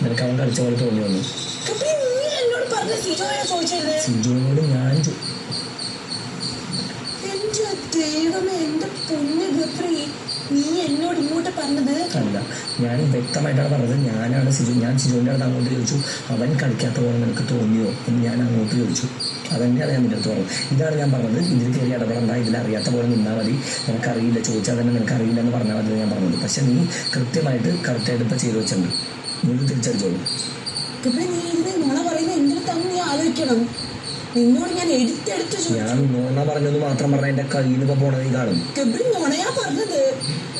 നിനക്ക് അവൻ കളിച്ച പോലെ തോന്നി വന്നു സിജുവിനോട് ഞാൻ അല്ല ഞാൻ വ്യക്തമായിട്ടാണ് പറഞ്ഞത്. ഞാനാണ് സിജു ഞാൻ സിജുവിന്റെ അടുത്ത് അങ്ങോട്ട് ചോദിച്ചു അവൻ കളിക്കാത്ത പോലെ നിനക്ക് തോന്നിയോ? എന്ന് ഞാൻ അങ്ങോട്ട് ചോദിച്ചു. അതന്നെയാണ് ഞാൻ നിന്റെ അടുത്ത് പറഞ്ഞത് ഇതാണ് ഞാൻ പറഞ്ഞത്. ഇതിൽ കയറി ഇടപെടണ്ട. ഇതിൽ അറിയാത്ത പോലെ നിന്നാൽ മതി. നിനക്കറിയില്ല. ചോദിച്ചാൽ തന്നെ നിനക്കറിയില്ല എന്ന് പറഞ്ഞാൽ മതി ഞാൻ പറഞ്ഞത്. പക്ഷെ നീ കൃത്യമായിട്ട് കറക്റ്റായിട്ട് ഇപ്പം ചെയ്തു വെച്ചിട്ടുണ്ട്. ഇത് തിരിച്ചടിച്ചോളൂ ഗപ്രി നീ ഇരുന്ന് നുണ പറയുന്ന എന്തിനു നീ ആലോചിക്കണം? നിന്നോട് ഞാൻ എടുത്തെടുത്ത് ഞാൻ നോണ പറഞ്ഞത് മാത്രം പറഞ്ഞ എന്റെ കയ്യിൽ നിന്ന് പോണത് കാണും. ഗബ്രി നുണയാ പറഞ്ഞത്.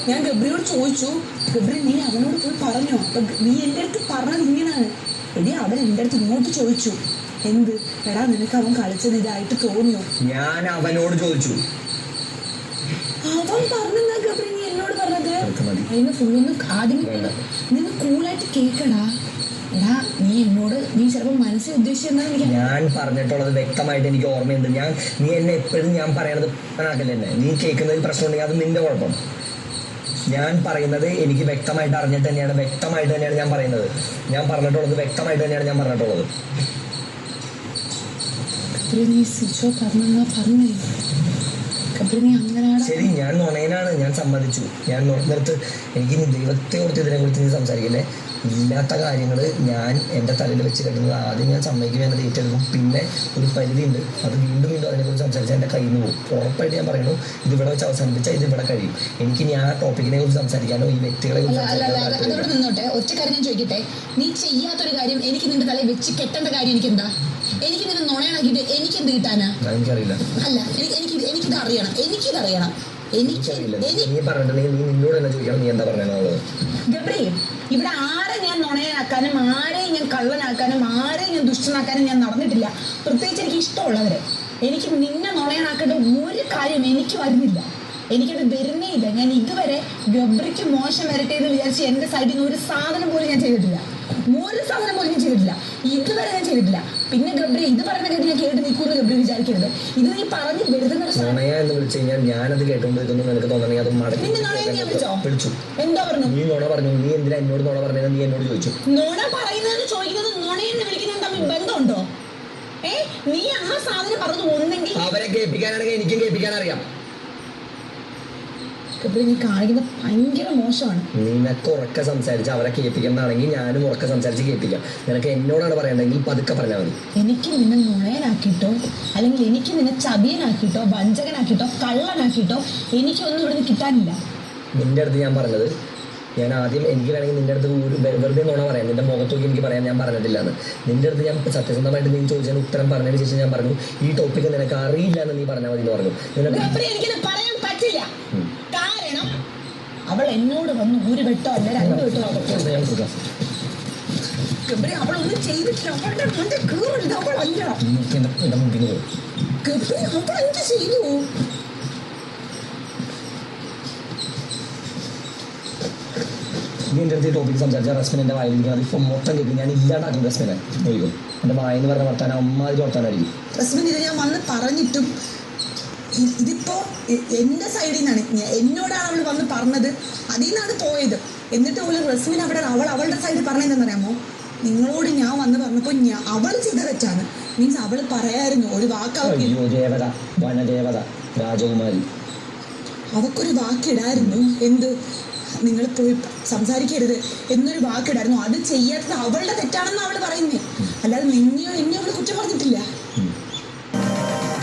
ഞാൻ ഗബ്രിയോട് ചോദിച്ചു ഗബ്രി നീ അവനോട് പോയി പറഞ്ഞോ? അപ്പൊ നീ എന്റെ അടുത്ത് പറഞ്ഞത് ഇങ്ങനെയാണ്. എടി അവൻ എന്റെ അടുത്ത് ഇങ്ങോട്ട് ചോദിച്ചു. എന്ത്? എടാ നിനക്ക് അവൻ കളിച്ചത് ഇതായിട്ട് തോന്നിയോ? ഞാൻ അവനോട് ചോദിച്ചു. അവൻ പറഞ്ഞെന്നാ ഗബ്രി നീ എന്നോട് പറഞ്ഞത് അതൊക്കെ മതി അതിന് ഫുള്ളൊന്ന് ആദ്യം. നിന്ന് കൂളായിട്ട് കേക്കടാ. എടാ നീ എന്നോട് നീ ചിലപ്പോൾ മനസ്സിൽ ഉദ്ദേശിച്ചെന്നാ എനിക്ക് ഞാൻ പറഞ്ഞിട്ടുള്ളത് വ്യക്തമായിട്ട് എനിക്ക് ഓർമ്മയുണ്ട്. ഞാൻ നീ എന്നെ എപ്പോഴും ഞാൻ പറയണത് മനസ്സിലാക്കില്ല നീ നീ കേൾക്കുന്നതിൽ പ്രശ്നമുണ്ടെങ്കിൽ അത് നിന്റെ കുഴപ്പം. ഞാൻ പറയുന്നത് എനിക്ക് വ്യക്തമായിട്ട് അറിഞ്ഞിട്ട് തന്നെയാണ്. വ്യക്തമായിട്ട് തന്നെയാണ് ഞാൻ പറയുന്നത്. ഞാൻ പറഞ്ഞിട്ടുള്ളത് വ്യക്തമായിട്ട് തന്നെയാണ് ഞാൻ പറഞ്ഞിട്ടുള്ളത്. പറഞ്ഞെന്നാ ശരി ഞാൻ നുണയിലാണ്. ഞാൻ സമ്മതിച്ചു. ഞാൻ നിർത്ത്. എനിക്ക് ദൈവത്തെ കുറിച്ച് ഇതിനെ കുറിച്ച് നീ സംസാരിക്കില്ലേ? ഇല്ലാത്ത കാര്യങ്ങൾ ഞാൻ എന്റെ തലയിൽ വെച്ച് കിട്ടുന്നത് ആദ്യം ഞാൻ സമ്മതിക്കും എന്നത് ഏറ്റെടുക്കും പിന്നെ ഒരു പരിധിയുണ്ട്. അത് വീണ്ടും വീണ്ടും അതിനെക്കുറിച്ച് സംസാരിച്ചാൽ എന്റെ കയ്യിൽ നിന്ന് പോകും. ഉറപ്പായിട്ട് ഞാൻ പറയുന്നു ഇത് ഇവിടെ വെച്ച് അവസാനിപ്പിച്ചാൽ ഇത് ഇവിടെ കഴിയും. എനിക്ക് ഞാൻ ആ ടോപ്പിക്കിനെ കുറിച്ച് സംസാരിക്കാനോ ഈ വ്യക്തികളെ കുറിച്ച്. നിന്നോട്ടെ. ഒറ്റ കാര്യം ഞാൻ ചോദിക്കട്ടെ. നീ ചെയ്യാത്തൊരു കാര്യം എനിക്ക് നിന്റെ തലയിൽ വെച്ച് കെട്ടേണ്ട കാര്യം എനിക്ക് എന്താ എനിക്ക് നിന്നെ നുണയണാക്കിയിട്ട് എനിക്ക് എന്ത് കിട്ടാനാ എനിക്കറിയില്ല. അല്ല എനിക്ക് എനിക്ക് എനിക്കിത് അറിയണം. എനിക്കിത് അറിയണം എനിക്ക് എനിക്കറിയില്ല. എനിക്ക് നീ പറഞ്ഞിട്ടുണ്ടെങ്കിൽ നീ നിന്നോട് തന്നെ ചോദിക്കണം. നീ എന്താ പറഞ്ഞത് ഗബ്രി ഇവിടെ ആരെ ഞാൻ നുണയനാക്കാനും ആരെയും ഞാൻ കള്ളനാക്കാനും ആരെയും ഞാൻ ദുഷ്ടനാക്കാനും ഞാൻ നടന്നിട്ടില്ല. പ്രത്യേകിച്ച് എനിക്ക് ഇഷ്ടമുള്ളവരെ. എനിക്ക് നിന്നെ നുണയനാക്കേണ്ട ഒരു കാര്യം എനിക്ക് വരുന്നില്ല. എനിക്കത് വരുന്നേ ഇല്ല. ഞാൻ ഇതുവരെ ഗബ്രിക്ക് മോശം വരട്ടെ എന്ന് വിചാരിച്ച് എന്റെ സൈഡിൽ നിന്ന് ഒരു സാധനം പോലും ഞാൻ ചെയ്തിട്ടില്ല. ഒരു സാധനം പോലും ഞാൻ ചെയ്തിട്ടില്ല. ഇതുവരെ ഞാൻ ചെയ്തിട്ടില്ല. പിന്നെ ഗബ്രി ഇത് പറയുന്ന കേട്ട് ഞാൻ കേട്ട് നിൽക്കുമെന്ന് ഗബ്രി വിചാരിക്കരുത്. ഇത് നീ പറഞ്ഞ് വെറുതെ ഒരു സാധനം നുണയ എന്ന് വിളിച്ചു കഴിഞ്ഞാൽ ഞാനത് കേട്ടുകൊണ്ട് ഇതൊന്നും നിനക്ക് തോന്നണമെങ്കിൽ അത് മടക്കി നീ വിളിച്ചോ? വിളിച്ചു? എന്താ പറഞ്ഞു? നീ നുണ പറഞ്ഞു. നീ എന്തിനാ എന്നോട് നുണ പറഞ്ഞത് നീ എന്നോട് ചോദിച്ചു. നോണ പറയുന്നത് ചോദിക്കുന്നത് നുണയെന്ന് വിളിക്കുന്നത് തമ്മിൽ ബന്ധമുണ്ടോ? ഏ നീ ആ സാധനം പറഞ്ഞത് ഒന്നെങ്കിൽ അവരെ കേൾപ്പിക്കാനാണെങ്കിൽ എനിക്കും കേൾപ്പിക്കാൻ അറിയാം ഗബ്രി നീ കാണിക്കുന്നത് ഭയങ്കര മോശമാണ്. നിനക്ക് ഉറക്കെ സംസാരിച്ച് അവരെ കേൾപ്പിക്കുന്നതാണെങ്കിൽ ഞാനും ഉറക്കെ സംസാരിച്ച് കേൾപ്പിക്കാം. നിനക്ക് എന്നോടാണ് പറയണ്ടെങ്കിൽ പതുക്കെ പറഞ്ഞാൽ മതി. എനിക്ക് നിന്നെ നുണയനാക്കിയിട്ടോ അല്ലെങ്കിൽ എനിക്ക് നിന്നെ ചതിയനാക്കിയിട്ടോ വഞ്ചകനാക്കിയിട്ടോ കള്ളനാക്കിയിട്ടോ എനിക്കൊന്നും ഇവിടുന്ന് കിട്ടാനില്ല. നിന്റെ അടുത്ത് ഞാൻ പറഞ്ഞത് ഞാൻ ആദ്യം എനിക്ക് വേണമെങ്കിൽ നിന്റെ അടുത്ത് ഒരു വെറുതെ നുണ പറയാം. നിന്റെ മുഖത്തൊക്കെ എനിക്ക് പറയാൻ ഞാൻ പറഞ്ഞിട്ടില്ല എന്ന് നിന്റെ അടുത്ത് ഞാൻ സത്യസന്ധമായിട്ട് നീ ചോദിച്ചതിന് ഉത്തരം പറഞ്ഞതിന് ശേഷം ഞാൻ പറഞ്ഞു ഈ ടോപ്പിക്ക് നിനക്ക് അറിയില്ല എന്ന് നീ പറഞ്ഞാൽ മതി എന്ന് പറഞ്ഞു. നിനക്ക് പറയാൻ പറ്റില്ല. കാരണം അവൾ എന്നോട് വന്ന് ഒരു വെട്ടോ അല്ല രണ്ട് വെട്ടോ. ഗബ്രി ചെയ്തിട്ടില്ല. അവളുടെ മുന്നിൽ കീറരുത് അവളല്ല അവൾ എന്ത് ചെയ്തു? നീ എന്റെ അടുത്ത് ഈ ടോപ്പിക്ക് സംസാരിച്ച റസ്മിൻ എന്റെ വായിലിരിക്കുന്നത് ഇപ്പം മൊത്തം കേൾക്കും. ഞാൻ ഇല്ലാണ്ടാക്കും റസ്മിനെ. നോക്കിക്കോ എന്റെ വായെന്ന് പറഞ്ഞ വർത്താനം അമ്മാതിരി വർത്താനായിരിക്കും. റസ്മിൻ ഇത് ഞാൻ വന്ന് പറഞ്ഞിട്ടും ഇതിപ്പോ എന്റെ സൈഡിൽ നിന്നാണ് എന്നോടാണ് അവൾ വന്ന് പറഞ്ഞത്. അതിൽ നിന്നാണ് പോയത്. എന്നിട്ട് അവൾ റസ്മിൻ അവിടെ അവൾ അവളുടെ സൈഡിൽ പറഞ്ഞതെന്നറിയാമോ നിങ്ങളോട് ഞാൻ വന്ന് പറഞ്ഞപ്പോ ഞാൻ അവൾ ചെയ്ത തെറ്റാണ്. മീൻസ് അവൾ പറയായിരുന്നു ഒരു വാക്കാവുമാരി അവക്കൊരു വാക്കിടായിരുന്നു. എന്ത്? നിങ്ങൾ പോയി സംസാരിക്കരുത് എന്നൊരു വാക്കിടായിരുന്നു. അത് ചെയ്യാത്തത് അവളുടെ തെറ്റാണെന്ന് അവൾ പറയുന്നേ. അല്ലാതെ നിന്നെയോ